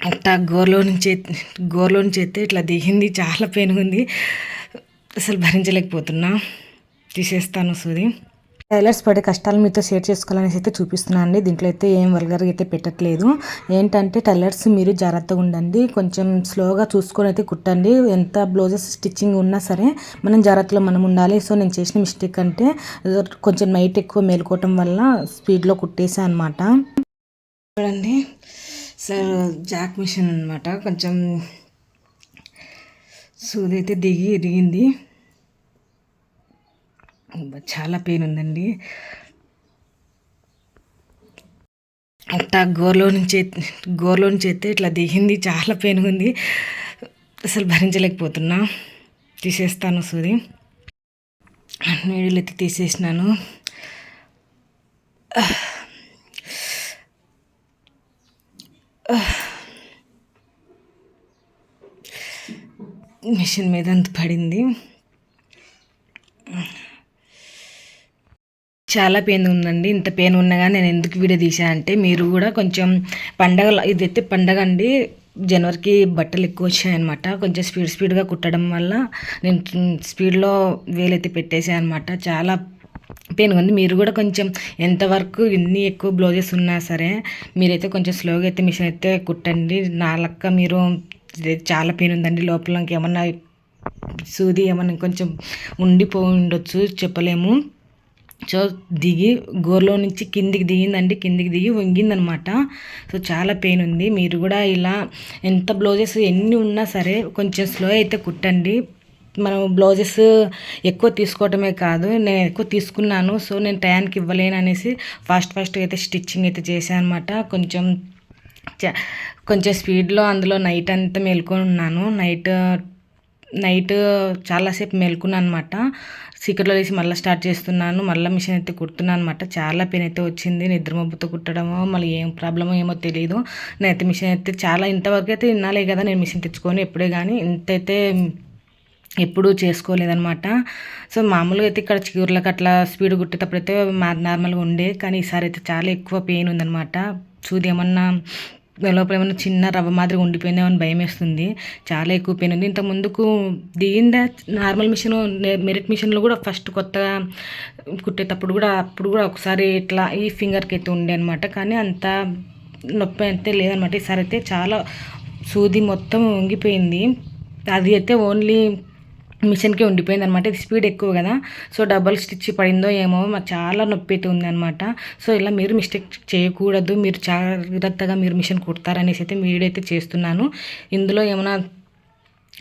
అట్టా గోర్లో నుంచి గోర్లో నుంచి అయితే ఇట్లా దిగింది చాలా పెయిన్ ఉంది. అసలు భరించలేకపోతున్నా. తీసేస్తాను సూది టైలర్స్ పడే కష్టాలు మీతో షేర్ చేసుకోవాలనేసి అయితే చూపిస్తున్నాను అండి. దీంట్లో అయితే ఏం వల్గర్గా అయితే పెట్టట్లేదు. ఏంటంటే టైలర్స్ మీరు జాగ్రత్తగా ఉండండి. కొంచెం స్లోగా చూసుకొని అయితే కుట్టండి. ఎంత బ్లౌజెస్ స్టిచ్చింగ్ ఉన్నా సరే మనం జాగ్రత్తలో మనం ఉండాలి. సో నేను చేసిన మిస్టేక్ అంటే కొంచెం నైట్ ఎక్కువ మేలుకోవటం వల్ల స్పీడ్లో కుట్టేసా అనమాట చూడండి. సార్ జాక్ మిషన్ అనమాట కొంచెం సూది అయితే దిగి ఇరిగింది చాలా పెయిన్ ఉందండి. అట్ట గోర్లో నుంచి గోర్లో నుంచి అయితే ఇట్లా దిగింది. చాలా పెయిన్ ఉంది. అసలు భరించలేకపోతున్నా. తీసేస్తాను సూది. నీళ్ళు అయితే తీసేసినాను. మిషన్ మీద అంత పడింది. చాలా పెయిన్ ఉందండి. ఇంత పెయిన్ ఉన్నగా నేను ఎందుకు వీడియో తీసా అంటే మీరు కూడా కొంచెం పండగ ఇదైతే పండగ అండి. జనవరికి బట్టలు ఎక్కువ వచ్చాయన్నమాట. కొంచెం స్పీడ్ స్పీడ్గా కుట్టడం వల్ల నేను స్పీడ్లో వేలైతే పెట్టేసాను అనమాట చాలా పెయిన్ ఉంది. మీరు కూడా కొంచెం ఎంతవరకు ఎన్ని ఎక్కువ బ్లౌజెస్ ఉన్నా సరే మీరైతే కొంచెం స్లోగా అయితే మిషన్ అయితే కుట్టండి. నా లెక్క మీరు చాలా పెయిన్ ఉందండి. లోపల ఇంకేమన్నా సూది ఏమన్నా కొంచెం ఉండిపోయి ఉండొచ్చు చెప్పలేము. సో దిగి గోర్లో నుంచి కిందికి దిగిందండి. కిందికి దిగి వంగిందనమాట. సో చాలా పెయిన్ ఉంది. మీరు కూడా ఇలా ఎంత బ్లౌజెస్ ఎన్ని ఉన్నా సరే కొంచెం స్లో అయితే కుట్టండి. మనం బ్లౌజెస్ ఎక్కువ తీసుకోవటమే కాదు నేను ఎక్కువ తీసుకున్నాను సో నేను టయానికి ఇవ్వలేను అనేసి ఫాస్ట్ ఫాస్ట్గా అయితే స్టిచ్చింగ్ అయితే చేశాను అనమాట కొంచెం చ- కొంచెం స్పీడ్లో అందులో నైట్ అంతా మేల్కొని ఉన్నాను. నైట్ నైట్ చాలాసేపు మేల్కున్నాను అనమాట సీక్రెట్లో వేసి మళ్ళీ స్టార్ట్ చేస్తున్నాను. మళ్ళీ మిషన్ అయితే కుడుతున్నాను అనమాట చాలా పెయిన్ అయితే వచ్చింది. నిద్రమబ్బుతో కుట్టడమో మళ్ళీ ఏం ప్రాబ్లమో ఏమో తెలియదు నేనైతే మిషన్ అయితే చాలా ఇంతవరకు అయితే వినాలే కదా నేను మిషన్ తెచ్చుకొని ఎప్పుడే కానీ ఇంతైతే ఎప్పుడూ చేసుకోలేదనమాట సో మామూలుగా అయితే ఇక్కడ చిగుర్లకు అట్లా స్పీడ్ కుట్టేటప్పుడు అయితే మా నార్మల్గా ఉండే కానీ ఈసారి అయితే చాలా ఎక్కువ పెయిన్ ఉందనమాట చూది ఏమన్నా లోపల ఏమన్నా చిన్న రవ్వ మాదిరి ఉండిపోయిందేమో అని భయం వేస్తుంది చాలా ఎక్కువ పెయిన్ ఉంది. ఇంత ముందుకు దిగిందా నార్మల్ మిషన్ మెరిట్ మిషన్లో కూడా ఫస్ట్ కొత్తగా కుట్టేటప్పుడు కూడా అప్పుడు కూడా ఒకసారి ఇట్లా ఈ ఫింగర్కి అయితే ఉండే అనమాట కానీ అంత నొప్పి అయితే లేదనమాట ఈసారి అయితే చాలా సూది మొత్తం వంగిపోయింది అది అయితే ఓన్లీ మిషన్కే ఉండిపోయింది అనమాట ఇది స్పీడ్ ఎక్కువ కదా. సో డబల్ స్టిచ్ పడిందో ఏమో మాకు చాలా నొప్పి అయితే అనమాట సో ఇలా మీరు మిస్టేక్ చేయకూడదు. మీరు జాగ్రత్తగా మీరు మిషన్ కుడతారనేసి అయితే వీడియో అయితే చేస్తున్నాను. ఇందులో ఏమైనా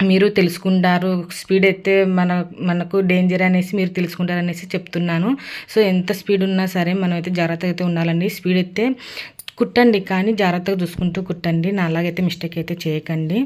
మీరు తెలుసుకుంటారు స్పీడ్ అయితే మన మనకు డేంజర్ అనేసి మీరు తెలుసుకుంటారనేసి చెప్తున్నాను. సో ఎంత స్పీడ్ ఉన్నా సరే మనం అయితే జాగ్రత్తగా అయితే ఉండాలండి. స్పీడ్ అయితే కుట్టండి కానీ జాగ్రత్తగా చూసుకుంటూ కుట్టండి. నా అలాగైతే మిస్టేక్ అయితే చేయకండి.